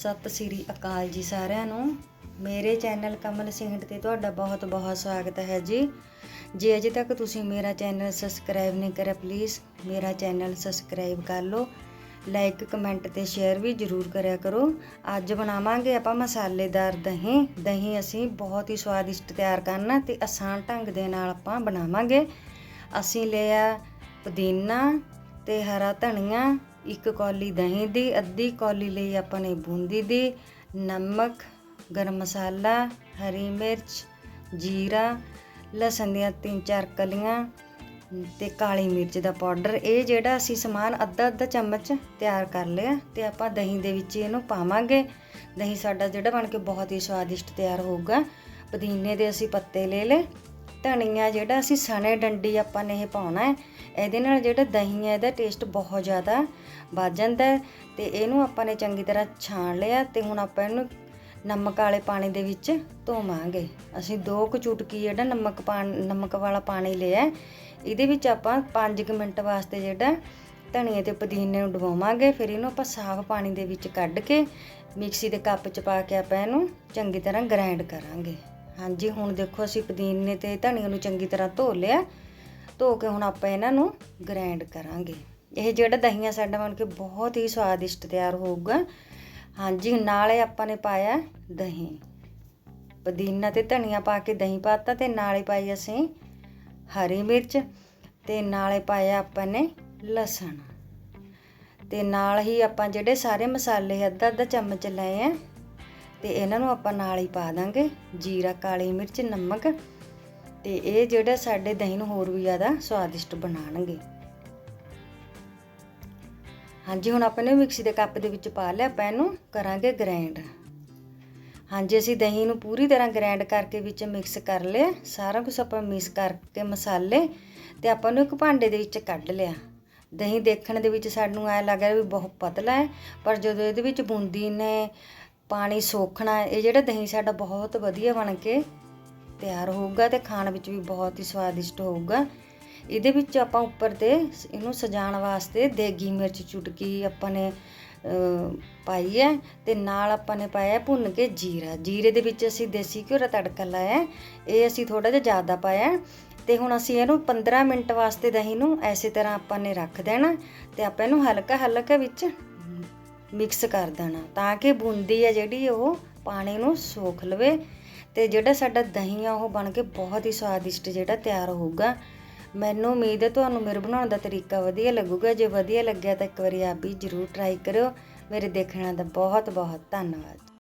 ਸਤਿ ਸ੍ਰੀ ਅਕਾਲ ਜੀ ਸਾਰਿਆਂ ਨੂੰ। ਮੇਰੇ ਚੈਨਲ ਕਮਲ ਸਿੰਘਟ ਤੇ ਤੁਹਾਡਾ ਬਹੁਤ ਬਹੁਤ ਸਵਾਗਤ ਹੈ ਜੀ। ਜੇ ਅਜੇ ਤੱਕ ਤੁਸੀਂ ਮੇਰਾ ਚੈਨਲ ਸਬਸਕ੍ਰਾਈਬ ਨਹੀਂ ਕਰਿਆ ਪਲੀਜ਼ ਮੇਰਾ ਚੈਨਲ ਸਬਸਕ੍ਰਾਈਬ ਕਰ ਲਓ। ਲਾਈਕ ਕਮੈਂਟ ਤੇ ਸ਼ੇਅਰ ਵੀ ਜ਼ਰੂਰ ਕਰਿਆ ਕਰੋ। ਅੱਜ ਬਣਾਵਾਂਗੇ ਆਪਾਂ ਮਸਾਲੇਦਾਰ ਦਹੀਂ। ਦਹੀਂ ਅਸੀਂ ਬਹੁਤ ਹੀ ਸਵਾਦਿਸ਼ਟ ਤਿਆਰ ਕਰਨਾ ਤੇ ਆਸਾਨ ਢੰਗ ਦੇ ਨਾਲ ਆਪਾਂ ਬਣਾਵਾਂਗੇ। ਅਸੀਂ ਲਿਆ ਪੁਦੀਨਾ ਤੇ ਹਰਾ ਧਨੀਆ ਇੱਕ ਕੌਲੀ ਦਹੀਂ ਦੀ, ਅੱਧੀ ਕੌਲੀ ਲਈ ਆਪਾਂ ਨੇ ਬੂੰਦੀ ਦੀ, ਨਮਕ, ਗਰਮ ਮਸਾਲਾ, ਹਰੀ ਮਿਰਚ, ਜੀਰਾ, ਲਸਣ ਦੀਆਂ ਤਿੰਨ ਚਾਰ ਕਲੀਆਂ ਤੇ ਕਾਲੀ ਮਿਰਚ ਦਾ ਪਾਊਡਰ। ਇਹ ਜਿਹੜਾ ਅਸੀਂ ਸਮਾਨ ਅੱਧਾ ਅੱਧਾ ਚਮਚ ਤਿਆਰ ਕਰ ਲਿਆ ਤੇ ਆਪਾਂ ਦਹੀਂ ਦੇ ਵਿੱਚ ਇਹਨੂੰ ਪਾਵਾਂਗੇ। ਦਹੀਂ ਸਾਡਾ ਜਿਹੜਾ ਬਣ ਕੇ ਬਹੁਤ ਹੀ ਸਵਾਦਿਸ਼ਟ ਤਿਆਰ ਹੋਊਗਾ। ਪੁਦੀਨੇ ਦੇ ਅਸੀਂ ਪੱਤੇ ਲੈ ਲਏ। ਧਨੀਆ ਜਿਹੜਾ ਅਸੀਂ ਸਣੇ ਡੰਡੀ ਆਪਾਂ ਨੇ ਇਹ ਪਾਉਣਾ ਹੈ। ਇਹਦੇ ਨਾਲ ਜਿਹੜਾ ਦਹੀਂ ਹੈ, ਇਹਦਾ ਟੇਸਟ ਬਹੁਤ ਜ਼ਿਆਦਾ ਵੱਧ ਜਾਂਦਾ ਹੈ ਤੇ ਇਹਨੂੰ ਆਪਾਂ ਨੇ ਚੰਗੀ ਤਰ੍ਹਾਂ ਛਾਣ ਲਿਆ ਤੇ ਹੁਣ ਆਪਾਂ ਇਹਨੂੰ ਨਮਕ ਵਾਲੇ ਪਾਣੀ ਦੇ ਵਿੱਚ ਧੋਵਾਂਗੇ। ਅਸੀਂ ਦੋ ਕੁ ਚੁਟਕੀ ਜਿਹੜਾ ਨਮਕ ਪਾਣੀ, ਨਮਕ ਵਾਲਾ ਪਾਣੀ ਲਿਆ ਇਹਦੇ ਵਿੱਚ ਆਪਾਂ 5 ਮਿੰਟ ਵਾਸਤੇ ਜਿਹੜਾ ਧਨੀਏ ਤੇ ਪੁਦੀਨੇ ਨੂੰ ਡੁਬਾਵਾਂਗੇ ਫਿਰ ਇਹਨੂੰ ਆਪਾਂ ਸਾਫ਼ ਪਾਣੀ ਦੇ ਵਿੱਚ ਕੱਢ ਕੇ ਮਿਕਸੀ ਦੇ ਕੱਪ 'ਚ ਪਾ ਕੇ ਆਪਾਂ ਇਹਨੂੰ ਚੰਗੀ ਤਰ੍ਹਾਂ ਗ੍ਰਾਈਂਡ ਕਰਾਂਗੇ। ਹਾਂਜੀ, ਹੁਣ ਦੇਖੋ ਅਸੀਂ ਪੁਦੀਨੇ ਤੇ ਧਨੀਆ ਨੂੰ ਚੰਗੀ ਤਰ੍ਹਾਂ ਧੋ ਲਿਆ। ਧੋ ਕੇ ਹੁਣ ਆਪਾਂ ਇਹਨਾਂ ਨੂੰ ਗ੍ਰਾਈਂਡ ਕਰਾਂਗੇ। ਇਹ ਜਿਹੜਾ ਦਹੀਂਆ ਸਾਡਾ ਬਣ ਕੇ ਬਹੁਤ ਹੀ ਸਵਾਦਿਸ਼ਟ ਤਿਆਰ ਹੋਊਗਾ। ਹਾਂਜੀ, ਨਾਲੇ ਆਪਾਂ ਨੇ ਪਾਇਆ ਦਹੀਂ। ਪੁਦੀਨਾ ਤੇ ਧਨੀਆ ਪਾ ਕੇ ਦਹੀਂ ਪਾਤਾ ਤੇ ਨਾਲੇ ਪਾਈ ਅਸੀਂ ਹਰੀ ਮਿਰਚ ਤੇ ਨਾਲੇ ਪਾਇਆ ਆਪਾਂ ਨੇ ਲਸਣ। ਤੇ ਨਾਲ ਹੀ ਆਪਾਂ ਜਿਹੜੇ ਸਾਰੇ ਮਸਾਲੇ ਅੱਧਾ ਅੱਧਾ ਚਮਚ ਲਏ ਆ ਤੇ ਇਹਨਾਂ ਨੂੰ ਆਪਾਂ ਨਾਲ ਹੀ ਪਾ ਦਾਂਗੇ, ਜੀਰਾ, ਕਾਲੀ ਮਿਰਚ, ਨਮਕ ਤੇ ਇਹ ਜਿਹੜਾ ਸਾਡੇ ਦਹੀਂ ਨੂੰ ਹੋਰ ਵੀ ਜ਼ਿਆਦਾ ਸਵਾਦਿਸ਼ਟ ਬਣਾਉਣਗੇ। ਹਾਂਜੀ, ਹੁਣ ਆਪਾਂ ਨੇ ਮਿਕਸੀ ਦੇ ਕੱਪ ਦੇ ਵਿੱਚ ਪਾ ਲਿਆ, ਆਪਾਂ ਇਹਨੂੰ ਕਰਾਂਗੇ ਗ੍ਰਾਈਂਡ ਹਾਂਜੀ, ਅਸੀਂ ਦਹੀਂ ਨੂੰ ਪੂਰੀ ਤਰ੍ਹਾਂ ਗ੍ਰਾਈਂਡ ਕਰਕੇ ਵਿੱਚ ਮਿਕਸ ਕਰ ਲਿਆ, ਸਾਰਾ ਕੁਝ ਆਪਾਂ ਮਿਕਸ ਕਰਕੇ ਮਸਾਲੇ ਤੇ ਆਪਾਂ ਨੂੰ ਇੱਕ ਭਾਂਡੇ ਦੇ ਵਿੱਚ ਕੱਢ ਲਿਆ। ਦਹੀਂ ਦੇਖਣ ਦੇ ਵਿੱਚ ਸਾਨੂੰ ਐ ਲੱਗ ਰਿਹਾ ਵੀ ਬਹੁਤ ਪਤਲਾ ਹੈ, ਪਰ ਜਦੋਂ ਇਹਦੇ ਵਿੱਚ ਬੂੰਦੀ ਨੇ ਪਾਣੀ ਸੋਖਣਾ, ਇਹ ਜਿਹੜਾ ਦਹੀਂ ਸਾਡਾ ਬਹੁਤ ਵਧੀਆ ਬਣ ਕੇ ਤਿਆਰ ਹੋਊਗਾ ਤੇ ਖਾਣ ਵਿੱਚ ਵੀ ਬਹੁਤ ਹੀ ਸਵਾਦਿਸ਼ਟ ਹੋਊਗਾ। ਇਹਦੇ ਵਿੱਚ ਆਪਾਂ ਉੱਪਰ ਤੇ ਇਹਨੂੰ ਸਜਾਉਣ ਵਾਸਤੇ ਦੇਗੀ ਮਿਰਚ ਚੁਟਕੀ ਆਪਾਂ ਨੇ ਪਾਈ ਹੈ ਤੇ ਨਾਲ ਆਪਾਂ ਨੇ ਪਾਇਆ ਭੁੰਨ ਕੇ ਜੀਰਾ। ਜੀਰੇ ਦੇ ਵਿੱਚ ਅਸੀਂ ਦੇਸੀ ਘਿਓ ਦਾ ਤੜਕਾ ਲਾਇਆ, ਇਹ ਅਸੀਂ ਥੋੜਾ ਜਿਹਾ ਜ਼ਿਆਦਾ ਪਾਇਆ ਤੇ ਹੁਣ ਅਸੀਂ ਇਹਨੂੰ 15 ਮਿੰਟ ਵਾਸਤੇ ਦਹੀਂ ਨੂੰ ਐਸੇ ਤਰ੍ਹਾਂ ਆਪਾਂ ਨੇ ਰੱਖ ਦੇਣਾ ਤੇ ਆਪਾਂ ਇਹਨੂੰ ਹਲਕਾ ਹਲਕਾ ਵਿੱਚ ਮਿਕਸ ਕਰ ਦੇਣਾ ਤਾਂ ਕਿ ਬੂੰਦੀ ਆ ਜਿਹੜੀ ਉਹ ਪਾਣੀ ਨੂੰ ਸੋਖ ਲਵੇ ਤੇ ਜਿਹੜਾ ਸਾਡਾ ਦਹੀਂ ਆ ਉਹ ਬਣ ਕੇ ਬਹੁਤ ਹੀ ਸਵਾਦਿਸ਼ਟ ਜਿਹੜਾ ਤਿਆਰ ਹੋਊਗਾ। ਮੈਨੂੰ ਉਮੀਦ ਹੈ ਤੁਹਾਨੂੰ ਮੇਰੇ ਬਣਾਉਣ ਦਾ ਤਰੀਕਾ ਵਧੀਆ ਲੱਗੂਗਾ। ਜੇ ਵਧੀਆ ਲੱਗਿਆ ਤਾਂ ਇੱਕ ਵਾਰੀ ਆਪ ਵੀ ਜ਼ਰੂਰ ਟਰਾਈ ਕਰਿਓ। ਮੇਰੇ ਦੇਖਣ ਦਾ ਬਹੁਤ ਬਹੁਤ ਧੰਨਵਾਦ।